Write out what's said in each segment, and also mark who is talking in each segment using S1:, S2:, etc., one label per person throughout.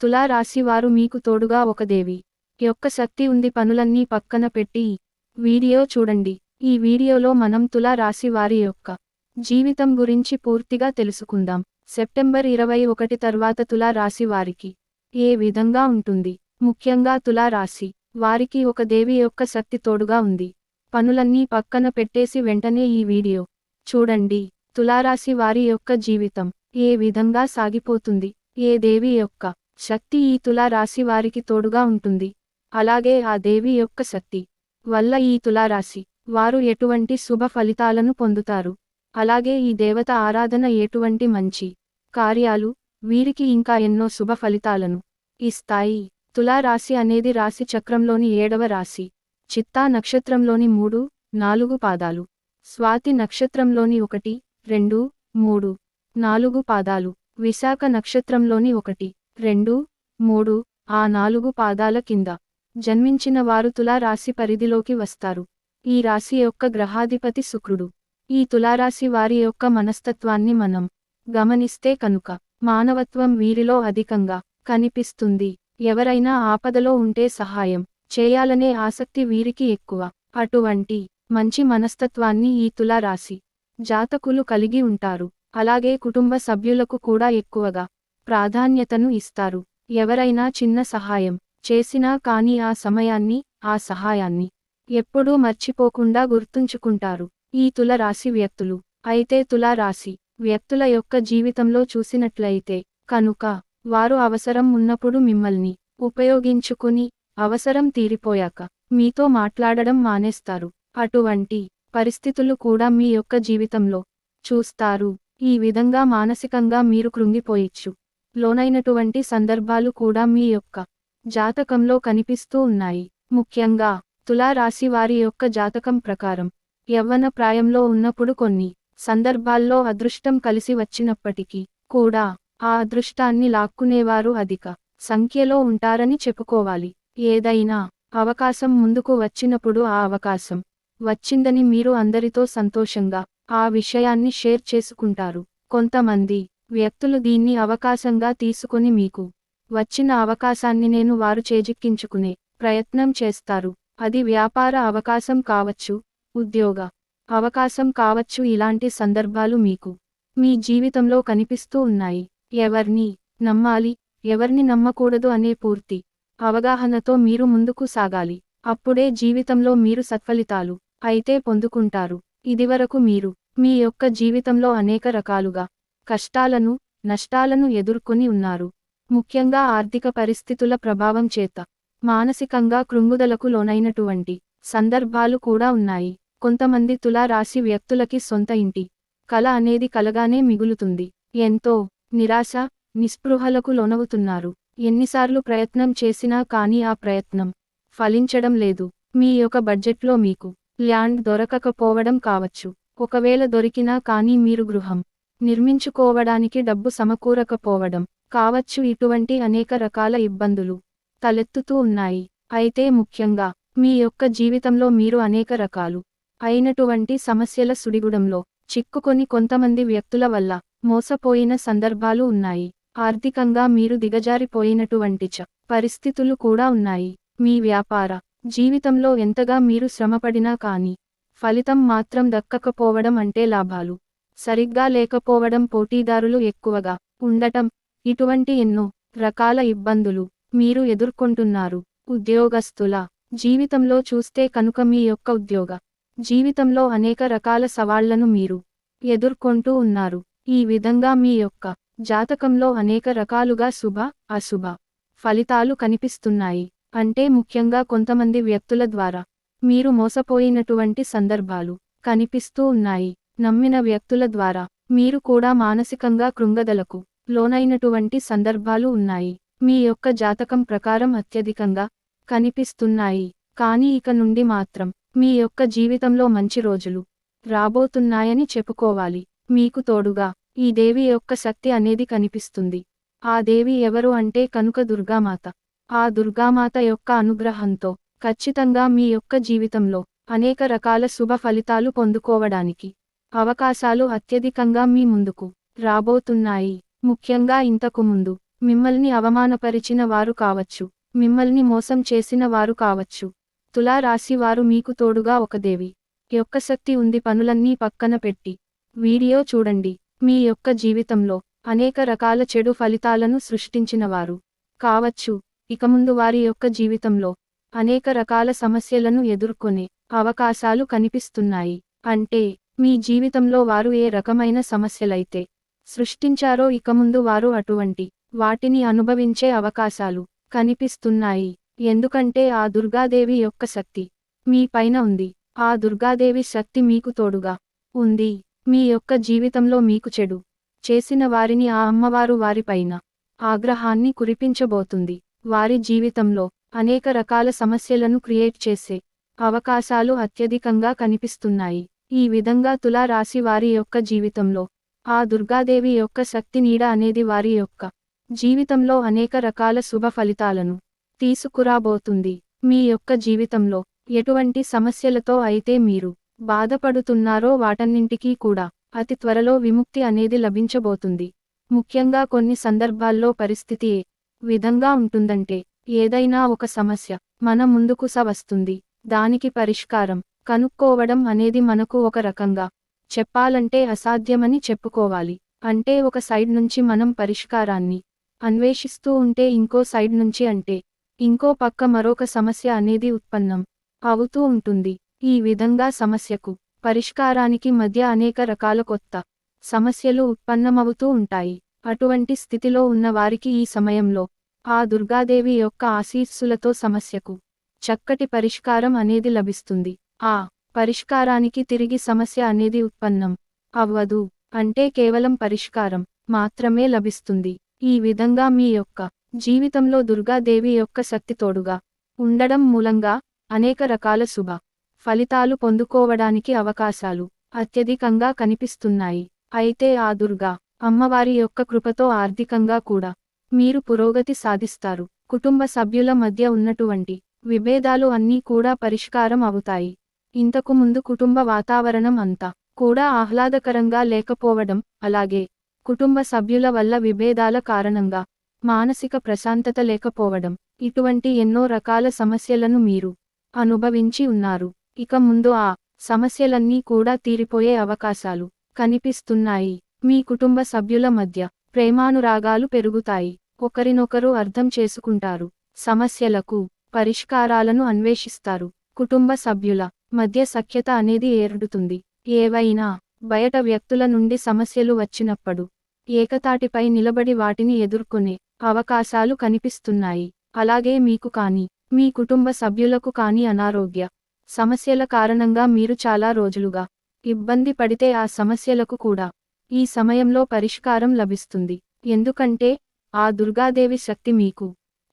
S1: తులారాశివారు మీకు తోడుగా ఒక దేవి యొక్క శక్తి ఉంది. పనులన్నీ పక్కన పెట్టి వీడియో చూడండి. ఈ వీడియోలో మనం తులారాశి వారి యొక్క జీవితం గురించి పూర్తిగా తెలుసుకుందాం. సెప్టెంబర్ ఇరవై ఒకటి తర్వాత తులారాశి వారికి ఏ విధంగా ఉంటుంది? ముఖ్యంగా తులారాశి వారికి ఒక దేవి యొక్క శక్తి తోడుగా ఉంది. పనులన్నీ పక్కన పెట్టేసి వెంటనే ఈ వీడియో చూడండి. తులారాశి వారి యొక్క జీవితం ఏ విధంగా సాగిపోతుంది? ఏ దేవి యొక్క శక్తి ఈ తులారాశి వారికి తోడుగా ఉంటుంది. అలాగే ఆ దేవి యొక్క శక్తి వల్ల ఈ తులారాశి వారు ఎటువంటి శుభ ఫలితాలను పొందుతారు. అలాగే ఈ దేవత ఆరాధన ఎటువంటి మంచి కార్యాలు వీరికి ఇంకా ఎన్నో శుభ ఫలితాలను ఇస్తాయి తులారాశి అనేది రాశి చక్రంలోని ఏడవ రాశి చిత్తా నక్షత్రంలోని మూడు నాలుగు పాదాలు స్వాతి నక్షత్రంలోని ఒకటి రెండు మూడు నాలుగు పాదాలు విశాఖ నక్షత్రంలోని ఒకటి రెండు మూడు ఆ నాలుగు పాదాల కింద. జన్మించిన వారు తులారాశి పరిధిలోకి వస్తారు. ఈ రాశి యొక్క గ్రహాధిపతి శుక్రుడు. ఈ తులారాశి వారి యొక్క మనస్తత్వాన్ని మనం గమనిస్తే కనుక మానవత్వం వీరిలో అధికంగా కనిపిస్తుంది. ఎవరైనా ఆపదలో ఉంటే సహాయం చేయాలనే ఆసక్తి వీరికి ఎక్కువ. అటువంటి మంచి మనస్తత్వాన్ని ఈ తులారాశి జాతకులు కలిగి ఉంటారు. అలాగే కుటుంబ సభ్యులకు కూడా ఎక్కువగా ప్రాధాన్యతను ఇస్తారు. ఎవరైనా చిన్న సహాయం చేసినా కానీ ఆ సమయాన్ని ఆ సహాయాన్ని ఎప్పుడూ మర్చిపోకుండా గుర్తుంచుకుంటారు. ఈ తులరాశి వ్యక్తులు. అయితే తులారాశి వ్యక్తుల యొక్క జీవితంలో చూసినట్లయితే కనుక వారు అవసరం ఉన్నప్పుడు మిమ్మల్ని ఉపయోగించుకుని అవసరం తీరిపోయాక మీతో మాట్లాడడం మానేస్తారు. అటువంటి పరిస్థితులు కూడా మీ యొక్క జీవితంలో చూస్తారు. ఈ విధంగా మానసికంగా మీరు కృంగిపోయిచ్చు లోనైనటువంటి సందర్భాలు కూడా మీ యొక్క జాతకంలో కనిపిస్తూ ఉన్నాయి. ముఖ్యంగా తులారాశి వారి యొక్క జాతకం ప్రకారం యవ్వన ప్రాయంలో ఉన్నప్పుడు కొన్ని సందర్భాల్లో అదృష్టం కలిసి వచ్చినప్పటికీ కూడా ఆ అదృష్టాన్ని లాక్కునేవారు అధిక సంఖ్యలో ఉంటారని చెప్పుకోవాలి. ఏదైనా అవకాశం ముందుకు వచ్చినప్పుడు ఆ అవకాశం వచ్చిందని మీరు అందరితో సంతోషంగా ఆ విషయాన్ని షేర్ చేసుకుంటారు. కొంతమంది వ్యక్తులు దీన్ని అవకాశంగా తీసుకుని మీకు వచ్చిన అవకాశాన్ని నేను వారు చేజిక్కించుకునే ప్రయత్నం చేస్తారు. అది వ్యాపార అవకాశం కావచ్చు ఉద్యోగ అవకాశం కావచ్చు ఇలాంటి సందర్భాలు మీకు మీ జీవితంలో కనిపిస్తూ ఉన్నాయి. ఎవర్ని నమ్మాలి ఎవర్ని నమ్మకూడదు అనే పూర్తి అవగాహనతో మీరు ముందుకు సాగాలి. అప్పుడే జీవితంలో మీరు సత్ఫలితాలు అయితే పొందుకుంటారు. ఇదివరకు మీరు మీ యొక్క జీవితంలో అనేక రకాలుగా కష్టాలను నష్టాలను ఎదుర్కొని ఉన్నారు. ముఖ్యంగా ఆర్థిక పరిస్థితుల ప్రభావం చేత మానసికంగా కృంగుదలకు లోనైనటువంటి సందర్భాలు కూడా ఉన్నాయి. కొంతమంది తులారాశి వ్యక్తులకి సొంత ఇంటి కల అనేది కలగానే మిగులుతుంది. ఎంతో నిరాశ నిస్పృహలకు లోనవుతున్నారు. ఎన్నిసార్లు ప్రయత్నం చేసినా కానీ ఆ ప్రయత్నం ఫలించడం లేదు. మీ యొక్క బడ్జెట్లో మీకు ల్యాండ్ దొరకకపోవడం కావచ్చు. ఒకవేళ దొరికినా కానీ మీరు గృహం నిర్మించుకోవడానికి డబ్బు సమకూరకపోవడం కావచ్చు. ఇటువంటి అనేక రకాల ఇబ్బందులు తలెత్తుతూ ఉన్నాయి. అయితే ముఖ్యంగా మీ యొక్క జీవితంలో మీరు అనేక రకాలు అయినటువంటి సమస్యల సుడిగుడంలో చిక్కుకొని కొంతమంది వ్యక్తుల వల్ల మోసపోయిన సందర్భాలు ఉన్నాయి. ఆర్థికంగా మీరు దిగజారిపోయినటువంటి చ పరిస్థితులు కూడా ఉన్నాయి. మీ వ్యాపార జీవితంలో ఎంతగా మీరు శ్రమపడినా కానీ ఫలితం మాత్రం దక్కకపోవడం అంటే లాభాలు. సరిగ్గా లేకపోవడం పోటీదారులు ఎక్కువగా ఉండటం ఇటువంటి ఎన్నో రకాల ఇబ్బందులు మీరు ఎదుర్కొంటున్నారు. ఉద్యోగస్తుల జీవితంలో చూస్తే కనుక మీ యొక్క ఉద్యోగ జీవితంలో అనేక రకాల సవాళ్ళను మీరు ఎదుర్కొంటూ ఉన్నారు. ఈ విధంగా మీ యొక్క జాతకంలో అనేక రకాలుగా శుభ అశుభ ఫలితాలు కనిపిస్తున్నాయి. అంటే ముఖ్యంగా కొంతమంది వ్యక్తుల ద్వారా మీరు మోసపోయినటువంటి సందర్భాలు కనిపిస్తూ ఉన్నాయి. నమ్మిన వ్యక్తుల ద్వారా. మీరు కూడా మానసికంగా కృంగదలకు లోనైనటువంటి సందర్భాలు ఉన్నాయి. మీ యొక్క జాతకం ప్రకారం అత్యధికంగా కనిపిస్తున్నాయి. కానీ ఇక నుండి మాత్రం మీ యొక్క జీవితంలో మంచి రోజులు రాబోతున్నాయని చెప్పుకోవాలి. మీకు తోడుగా ఈ దేవి యొక్క శక్తి అనేది కనిపిస్తుంది. ఆ దేవి ఎవరు అంటే కనుక దుర్గామాత. ఆ దుర్గామాత యొక్క అనుగ్రహంతో ఖచ్చితంగా మీ యొక్క జీవితంలో అనేక రకాల శుభ ఫలితాలు పొందుకోవడానికి అవకాశాలు అత్యధికంగా మీ ముందుకు రాబోతున్నాయి. ముఖ్యంగా ఇంతకు ముందు మిమ్మల్ని అవమానపరిచిన వారు కావచ్చు మిమ్మల్ని మోసం చేసిన వారు కావచ్చు. తులారాశి వారు మీకు తోడుగా ఒక దేవి యొక్క శక్తి ఉంది. పనులన్నీ పక్కన పెట్టి వీడియో చూడండి. మీ యొక్క జీవితంలో అనేక రకాల చెడు ఫలితాలను సృష్టించినవారు కావచ్చు. ఇక ముందు వారి యొక్క జీవితంలో అనేక రకాల సమస్యలను ఎదుర్కొనే అవకాశాలు కనిపిస్తున్నాయి. అంటే మీ జీవితంలో వారు ఏ రకమైన సమస్యలైతే సృష్టించారో ఇక ముందు వారు అటువంటి వాటిని అనుభవించే అవకాశాలు కనిపిస్తున్నాయి. ఎందుకంటే ఆ దుర్గాదేవి యొక్క శక్తి మీ పైన ఉంది. ఆ దుర్గాదేవి శక్తి మీకు తోడుగా ఉంది. మీ యొక్క జీవితంలో మీకు చెడు చేసిన వారిని ఆ అమ్మవారు వారిపైన ఆగ్రహాన్ని కురిపించబోతుంది. వారి జీవితంలో అనేక రకాల సమస్యలను క్రియేట్ చేసే అవకాశాలు అత్యధికంగా కనిపిస్తున్నాయి. ఈ విధంగా తులా రాశి వారి యొక్క జీవితంలో ఆ దుర్గాదేవి యొక్క శక్తి నీడ అనేది వారి యొక్క జీవితంలో అనేక రకాల శుభ ఫలితాలను తీసుకురాబోతుంది. మీ యొక్క జీవితంలో ఎటువంటి సమస్యలతో అయితే మీరు బాధపడుతున్నారో వాటన్నింటికీ కూడా అతి త్వరలో విముక్తి అనేది లభించబోతుంది. ముఖ్యంగా కొన్ని సందర్భాల్లో పరిస్థితి ఏ విధంగా ఉంటుందంటే ఏదైనా ఒక సమస్య మన ముందుకు సవస్తుంది. వస్తుంది దానికి పరిష్కారం కనుక్కోవడం అనేది మనకు ఒక రకంగా చెప్పాలంటే అసాధ్యమని చెప్పుకోవాలి. అంటే ఒక సైడ్ నుంచి మనం పరిష్కారాన్ని అన్వేషిస్తూ ఉంటే ఇంకో సైడ్ నుంచి అంటే ఇంకో పక్క మరొక సమస్య అనేది ఉత్పన్నం అవుతూ ఉంటుంది. ఈ విధంగా సమస్యకు పరిష్కారానికి మధ్య అనేక రకాల కొత్త సమస్యలు ఉత్పన్నమవుతూ ఉంటాయి. అటువంటి స్థితిలో ఉన్న వారికి ఈ సమయంలో ఆ దుర్గాదేవి యొక్క ఆశీస్సులతో సమస్యకు చక్కటి పరిష్కారం అనేది లభిస్తుంది. ఆ పరిష్కారానికి తిరిగి సమస్య అనేది ఉత్పన్నం అవ్వదు అంటే కేవలం పరిష్కారం మాత్రమే లభిస్తుంది. ఈ విధంగా మీ యొక్క జీవితంలో దుర్గాదేవి యొక్క శక్తి తోడుగా ఉండడం మూలంగా అనేక రకాల శుభ ఫలితాలు పొందుకోవడానికి అవకాశాలు అత్యధికంగా కనిపిస్తున్నాయి. అయితే ఆ దుర్గా అమ్మవారి యొక్క కృపతో ఆర్థికంగా కూడా మీరు పురోగతి సాధిస్తారు. కుటుంబ సభ్యుల మధ్య ఉన్నటువంటి విభేదాలు అన్నీ కూడా పరిష్కారం అవుతాయి. ఇంతకు ముందు కుటుంబ వాతావరణం అంతా కూడా ఆహ్లాదకరంగా లేకపోవడం అలాగే కుటుంబ సభ్యుల వల్ల విభేదాల కారణంగా మానసిక ప్రశాంతత లేకపోవడం ఇటువంటి ఎన్నో రకాల సమస్యలను మీరు అనుభవించి ఉన్నారు. ఇక ముందు ఆ సమస్యలన్నీ కూడా తీరిపోయే అవకాశాలు కనిపిస్తున్నాయి. మీ కుటుంబ సభ్యుల మధ్య ప్రేమానురాగాలు పెరుగుతాయి. ఒకరినొకరు అర్థం చేసుకుంటారు. సమస్యలకు పరిష్కారాలను అన్వేషిస్తారు. కుటుంబ సభ్యుల మధ్య సఖ్యత అనేది ఏర్పడుతుంది. ఏవైనా బయట వ్యక్తుల నుండి సమస్యలు వచ్చినప్పుడు ఏకతాటిపై నిలబడి వాటిని ఎదుర్కొనే అవకాశాలు కనిపిస్తున్నాయి. అలాగే మీకు కాని మీ కుటుంబ సభ్యులకు కాని అనారోగ్య సమస్యల కారణంగా మీరు చాలా రోజులుగా ఇబ్బంది పడితే ఆ సమస్యలకు కూడా ఈ సమయంలో పరిష్కారం లభిస్తుంది. ఎందుకంటే ఆ దుర్గాదేవి శక్తి మీకు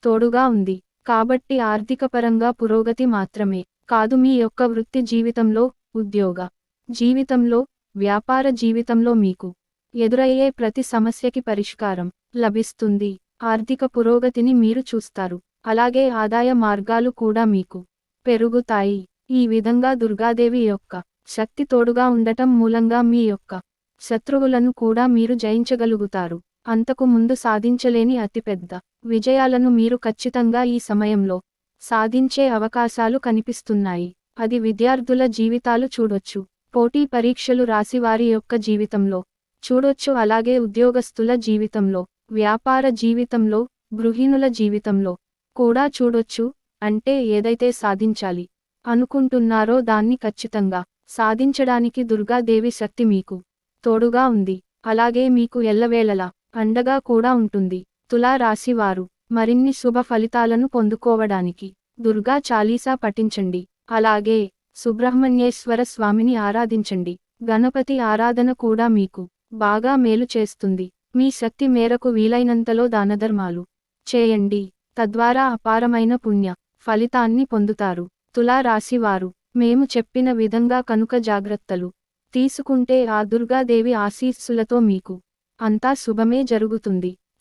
S1: తోడుగా ఉంది. కాబట్టి ఆర్థికపరంగా పురోగతి మాత్రమే. కాదు మీ యొక్క వృత్తి జీవితంలో ఉద్యోగ జీవితంలో వ్యాపార జీవితంలో మీకు ఎదురయ్యే ప్రతి సమస్యకి పరిష్కారం లభిస్తుంది. ఆర్థిక పురోగతిని మీరు చూస్తారు. అలాగే ఆదాయ మార్గాలు కూడా మీకు పెరుగుతాయి. ఈ విధంగా దుర్గాదేవి యొక్క శక్తి తోడుగా ఉండటం మూలంగా మీ యొక్క శత్రువులను కూడా మీరు జయించగలుగుతారు. అంతకు ముందు సాధించలేని అతిపెద్ద విజయాలను మీరు ఖచ్చితంగా ఈ సమయంలో సాధించే అవకాశాలు కనిపిస్తున్నాయి. అది విద్యార్థుల జీవితాలు చూడొచ్చు. పోటీ పరీక్షలు రాసివారి యొక్క జీవితంలో చూడొచ్చు. అలాగే ఉద్యోగస్తుల జీవితంలో వ్యాపార జీవితంలో గృహిణుల జీవితంలో కూడా చూడొచ్చు. అంటే ఏదైతే సాధించాలి అనుకుంటున్నారో దాన్ని ఖచ్చితంగా సాధించడానికి దుర్గాదేవి శక్తి మీకు తోడుగా ఉంది. అలాగే మీకు ఎల్లవేళలా అండగా కూడా ఉంటుంది. తులా రాశివారు మరిన్ని శుభ ఫలితాలను పొందుకోవడానికి దుర్గా చాలీసా పఠించండి. అలాగే సుబ్రహ్మణ్యేశ్వర స్వామిని ఆరాధించండి. గణపతి ఆరాధన కూడా మీకు బాగా మేలు చేస్తుంది. మీ శక్తి మేరకు వీలైనంతలో దానధర్మాలు చేయండి. తద్వారా అపారమైన పుణ్య ఫలితాన్ని పొందుతారు. తులా రాశివారు మేము చెప్పిన విధంగా కనుక జాగ్రత్తలు తీసుకుంటే ఆ దుర్గాదేవి ఆశీస్సులతో మీకు అంతా శుభమే జరుగుతుంది.